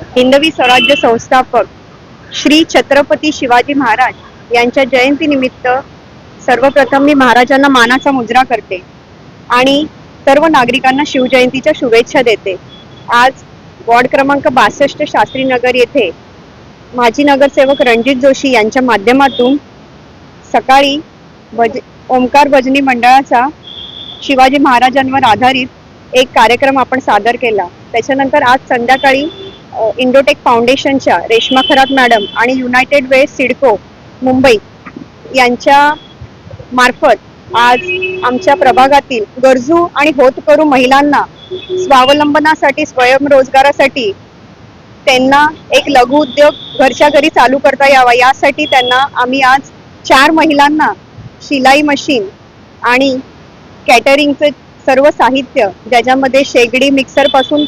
हिंदवी स्वराज्य संस्थापक श्री छत्रपती शिवाजी महाराज यांच्या जयंतीनिमित्त सर्वप्रथम मी महाराजांना मानाचा मुजरा करते आणि सर्व नागरिकांना शिवजयंतीच्या शुभेच्छा देते. आज वॉर्ड क्रमांक बासष्ट शास्त्री नगर येथे माजी नगरसेवक रणजित जोशी यांच्या माध्यमातून सकाळी भज ओंकार भजनी मंडळाचा शिवाजी महाराजांवर आधारित एक कार्यक्रम आपण सादर केला. त्याच्यानंतर आज संध्याकाळी इंडोटेक फाउंडेशनच्या रेश्मा खरात मॅडम आणि युनायटेड वे सिडको मुंबई यांच्या मार्फत आज आमच्या प्रभागातील गरजू आणि होतकरू महिलांना स्वावलंबनासाठी स्वयंरोजगारासाठी त्यांना एक लघु उद्योग घरच्या घरी चालू करता यावा. यासाठी त्यांना आम्ही आज चार महिलांना शिलाई मशीन आणि कॅटरिंगचे सर्व साहित्य ज्याच्यामध्ये शेगडी मिक्सरपासून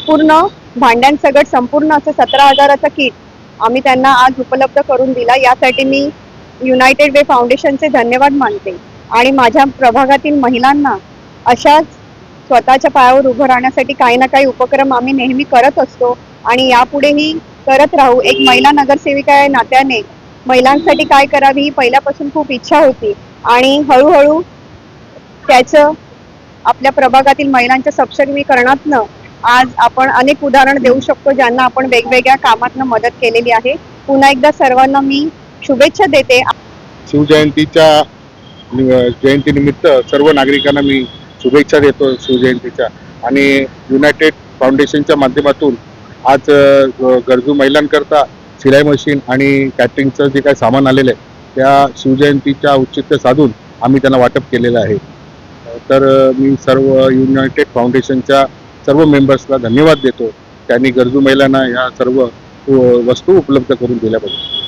भांड्यांसकट संपूर्ण असं सतरा हजाराचं किट आम्ही त्यांना आज उपलब्ध करून दिला. यासाठी मी युनायटेड वे फाउंडेशनचे धन्यवाद मानते. आणि माझ्या प्रभागातील महिलांना अशाच स्वतःच्या पायावर उभं राहण्यासाठी काही ना काही उपक्रम आम्ही नेहमी करत असतो. आणि यापुढेही करत राहू. एक महिला नगरसेविका या नात्याने महिलांसाठी काय करावी ही पहिल्यापासून खूप इच्छा होती. आणि हळूहळू त्याचं आपल्या प्रभागातील महिलांच्या सक्षमीकरणातनं आज आपण अनेक उदाहरण देऊ शकतो ज्यांना आपण वेगवेगळ्या कामातनं मदत केलेली आहे. पुन्हा एकदा सर्वांना मी शुभेच्छा देते. शिवजयंतीच्या जयंतीनिमित्त सर्व नागरिकांना मी शुभेच्छा देतो शिवजयंतीच्या. आणि युनायटेड फाउंडेशनच्या माध्यमातून आज गरजू महिलांकरता सिलाई मशीन आणि कॅटरिंगचं जे काही सामान आलेलं आहे त्या शिवजयंतीच्या औचित्य साधून आम्ही त्यांना वाटप केलेलं आहे. तर मी सर्व युनायटेड फाउंडेशनच्या सर्व मेंबर्सला धन्यवाद देतो. त्यांनी गरजू महिलांना या सर्व वस्तू उपलब्ध करून दिल्याबद्दल